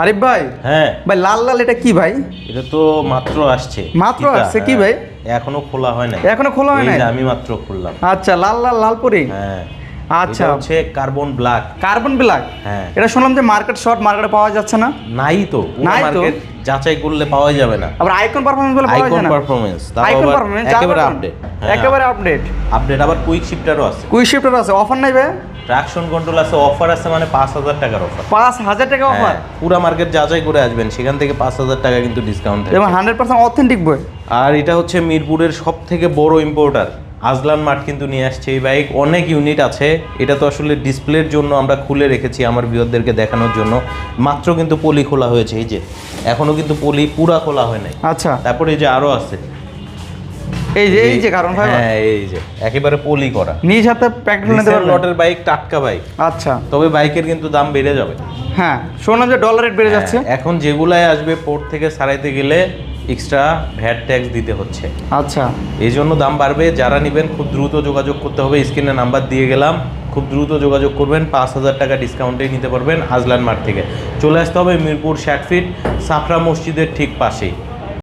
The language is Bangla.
আরিফ ভাই? হ্যাঁ। ভাই লাল লাল এটা কি ভাই? এটা তো মাত্র আসছে। মাত্র আসছে কি হ্যাঁ। ভাই? এখনও খোলা হয় নাই। এখনও খোলা হয় না নাই? আমি মাত্র খুললাম। আচ্ছা লাল লাল লাল পরি? হ্যাঁ। আচ্ছা। হচ্ছে কার্বন ব্ল্যাক কার্বন ব্ল্যাক হ্যাঁ। এটা শুনলাম যে মার্কেট শর্ট মার্কেটে পাওয়া যাচ্ছে না? নাই তো নাই তো। যাচাই করলে পাওয়া যাবে না। আবার আইকন পারফরমেন্স বলে পাওয়া আইকন যায় না? পারফরম্যান্স আইকন পারফরমেন্স একেবারে আপডেট একেবারে আপডেট আপডেট আবার কুইক শিফটারও আছে। কুই শিফটার আছে। অফার নাই ভাই? ট্রাকশন কন্ট্রোল আছে অফার আছে মানে পাঁচ হাজার টাকার অফার পাঁচ হাজার টাকা অফার পুরো মার্কেট যাচাই করে আসবেন। সেখান থেকে পাঁচ হাজার টাকা কিন্তু ডিসকাউন্ট এবং হান্ড্রেড পার্সেন্ট অথেন্টিক বই। আর এটা হচ্ছে মিরপুরের সব থেকে বড় ইম্পোর্টার আজলান মাঠ কিন্তু নিয়ে আসছে এই বাইক অনেক ইউনিট আছে। এটা তো আসলে ডিসপ্লের জন্য আমরা খুলে রেখেছি আমার বিয়রদেরকে দেখানোর জন্য। মাত্র কিন্তু পলি খোলা হয়েছে এই যে। এখনও কিন্তু পলি পুরা খোলা হয় নাই। আচ্ছা। তারপরে এই যে আরও আছে। এই যে এই যে কারণ ভাই। হ্যাঁ এই যে। একেবারে পলি করা। নিজ হাতে প্যাকেট নিতে পারবেন। লটের বাইক টাটকা বাইক আচ্ছা। তবে বাইকের কিন্তু দাম বেড়ে যাবে। হ্যাঁ যে ডলার রেট বেড়ে যাচ্ছে। হ্যাঁ, এখন যেগুলাই আসবে পোর্ট থেকে সারাইতে গেলে এক্সট্রা ভ্যাট ট্যাক্স দিতে হচ্ছে। আচ্ছা। এই জন্য দাম বাড়বে। যারা নেবেন খুব দ্রুত যোগাযোগ করতে হবে। স্ক্রিনে নাম্বার দিয়ে গেলাম। খুব দ্রুত যোগাযোগ করবেন। পাঁচ হাজার টাকা ডিসকাউন্টে নিতে পারবেন আজলান মার্ট থেকে। চলে আসতে হবে মিরপুর ষাট ফিট সাফরা মসজিদের ঠিক পাশেই।